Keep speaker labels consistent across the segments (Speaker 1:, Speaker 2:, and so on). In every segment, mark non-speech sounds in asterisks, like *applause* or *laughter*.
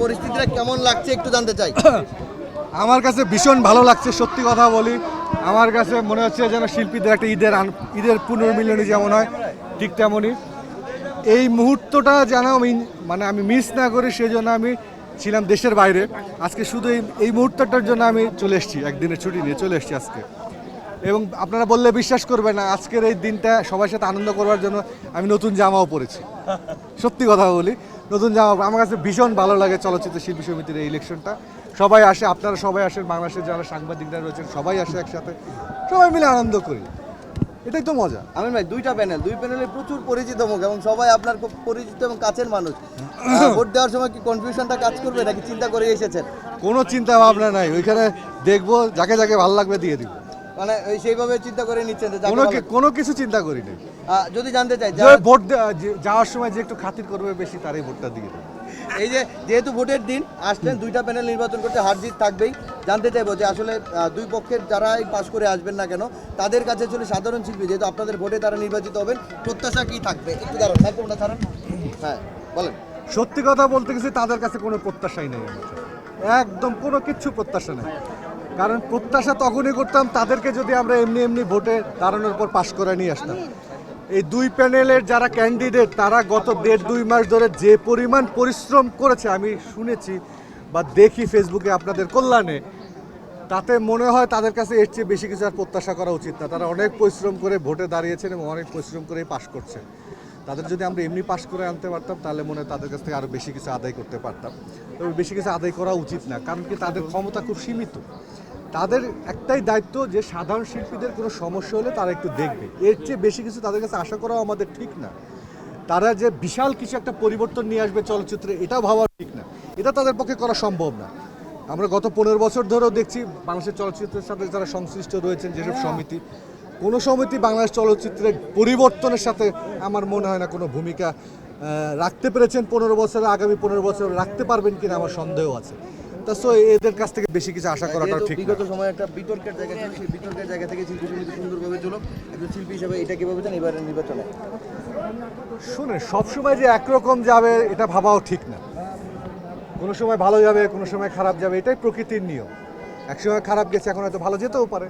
Speaker 1: পরিস্থিতিটা কেমন লাগছে একটু জানতে চাই। *coughs*
Speaker 2: আমার কাছে ভীষণ ভালো লাগছে, সত্যি কথা বলি। আমার কাছে মনে হচ্ছে যেন শিল্পীদের একটা ঈদের ঈদের পুনর্মিলনী যেমন হয়, ঠিক তেমনই এই মুহূর্তটা যেন আমি মানে আমি মিস না করি সেই জন্য আমি ছিলাম দেশের বাইরে। আজকে শুধু এই এই মুহূর্তটার জন্য আমি চলে এসেছি, একদিনের ছুটি নিয়ে চলে এসেছি আজকে। এবং আপনারা বললে বিশ্বাস করবেন না, আজকের এই দিনটা সবার সাথে আনন্দ করার জন্য আমি নতুন জামাও পরেছি। সত্যি কথা বলি। নতুন জামা আমার কাছে ভীষণ ভালো লাগে চলচ্চিত্র শিল্পী সমিতির এই ইলেকশনটা সবাই আসে আপনারা সবাই আসেন বাংলাদেশের যারা সাংবাদিকরা রয়েছেন সবাই আসে একসাথে। সবাই মিলে আনন্দ করি। এটাই তো মজা।
Speaker 1: আমি ভাই দুইটা প্যানেল দুই প্যানেলে প্রচুর পরিচিত মুখ এবং সবাই আপনার খুব পরিচিত এবং কাছের মানুষ। *clears throat* ভোট দেওয়ার সময় কি কনফিউশনটা কাজ করবে নাকি চিন্তা করে এসেছেন?
Speaker 2: কোনো চিন্তা ভাবনা নাই ওইখানে দেখব যাকে যাকে ভালো লাগবে দিয়ে দিব।
Speaker 1: মানে ওই সেইভাবে চিন্তা করে নিচ্ছেন
Speaker 2: কোনো কোনো কিছু চিন্তা করি নাই
Speaker 1: যদি জানতে চাই যারা-
Speaker 2: ভোট যাওয়ার সময় যে একটু খাতির করবে বেশি তারই ভোটটা দিয়ে
Speaker 1: এই যে যেহেতু ভোটের দিন আসলেন দুইটা প্যানেল নির্বাচন করতে হার জিত থাকবেই। জানতে চাইব যে আসলে দুই পক্ষের যারাই পাশ করে আসবেন না কেন তাদের কাছে আসলে সাধারণ শিল্পী যেহেতু আপনাদের ভোটে তারা নির্বাচিত হবেন প্রত্যাশা কি থাকবে? একটু দাঁড়ান থাকব না দাঁড়ান হ্যাঁ বলেন।
Speaker 2: সত্যি কথা বলতে গেছি তাদের কাছে কোনো প্রত্যাশাই নেই একদম কোনো কিচ্ছু প্রত্যাশা নেই। কারণ প্রত্যাশা তখনই করতাম তাদেরকে যদি আমরা এমনি এমনি ভোটে দাঁড়ানোর পর পাশ করে নিয়ে আসতাম। এই দুই প্যানেলের যারা ক্যান্ডিডেট তারা গত দেড় দুই মাস ধরে যে পরিমাণ পরিশ্রম করেছে আমি শুনেছি বা দেখি ফেসবুকে আপনাদের কল্যাণে তাতে মনে হয় তাদের কাছে এর চেয়ে বেশি কিছু আর প্রত্যাশা করা উচিত না। তারা অনেক পরিশ্রম করে ভোটে দাঁড়িয়েছেন এবং অনেক পরিশ্রম করেই পাশ করছে তাদের যদি আমরা এমনি পাশ করে আনতে পারতাম তাহলে মনে হয় তাদের কাছ থেকে আরও বেশি কিছু আদায় করতে পারতাম। তবে বেশি কিছু আদায় করা উচিত না কারণ কি তাদের ক্ষমতা খুব সীমিত। তাদের একটাই দায়িত্ব যে সাধারণ শিল্পীদের কোনো সমস্যা হলে তারা একটু দেখবে। এর চেয়ে বেশি কিছু তাদের কাছে আশা করাও আমাদের ঠিক না। তারা যে বিশাল কিছু একটা পরিবর্তন নিয়ে আসবে চলচ্চিত্রে এটাও ভাবা ঠিক না। এটা তাদের পক্ষে করা সম্ভব না। আমরা গত পনেরো বছর ধরেও দেখছি বাংলাদেশের চলচ্চিত্রের সাথে যারা সংশ্লিষ্ট রয়েছেন যেসব সমিতি কোনো সমিতি বাংলাদেশ চলচ্চিত্রের পরিবর্তনের সাথে আমার মনে হয় না কোনো ভূমিকা রাখতে পেরেছেন পনেরো বছরে আগামী পনেরো বছর রাখতে পারবেন কিনা আমার সন্দেহ আছে। তা সো এদের কাছ থেকে বেশি কিছু আশা করাটাও ঠিক না।
Speaker 1: বিগত সময় একটা বিতর্কের জায়গা ছিল সেই বিতর্কের জায়গা থেকে শিল্পী সমিতি সুন্দরভাবে চলো একজন শিল্পী হিসেবে এটা কীভাবে চান? এবারের নির্বাচনে।
Speaker 2: শুনে সবসময় যে একরকম যাবে এটা ভাবাও ঠিক না। কোনো সময় ভালো যাবে কোনো সময় খারাপ যাবে এটাই প্রকৃতির নিয়ম। একসময় খারাপ গেছে এখন হয়তো ভালো যেতেও পারে।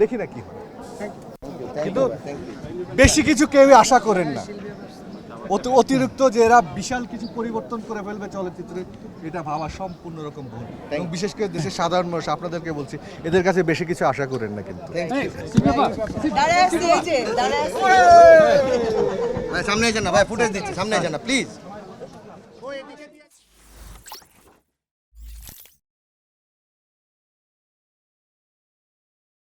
Speaker 2: দেখি না কি হয়। কিন্তু বেশি কিছু কেউই আশা করেন না। অতিরিক্ত যে এরা বিশাল কিছু পরিবর্তন করে ফেলবে চলচ্চিত্রে এটা ভাবা সম্পূর্ণ রকম ভুল। এবং বিশেষ করে দেশের সাধারণ মানুষ আপনাদেরকে বলছি এদের কাছে বেশি কিছু আশা করেন না কিন্তু।
Speaker 1: সামনে যান না ভাই ফুটেজ দিচ্ছি সামনে যান না প্লিজ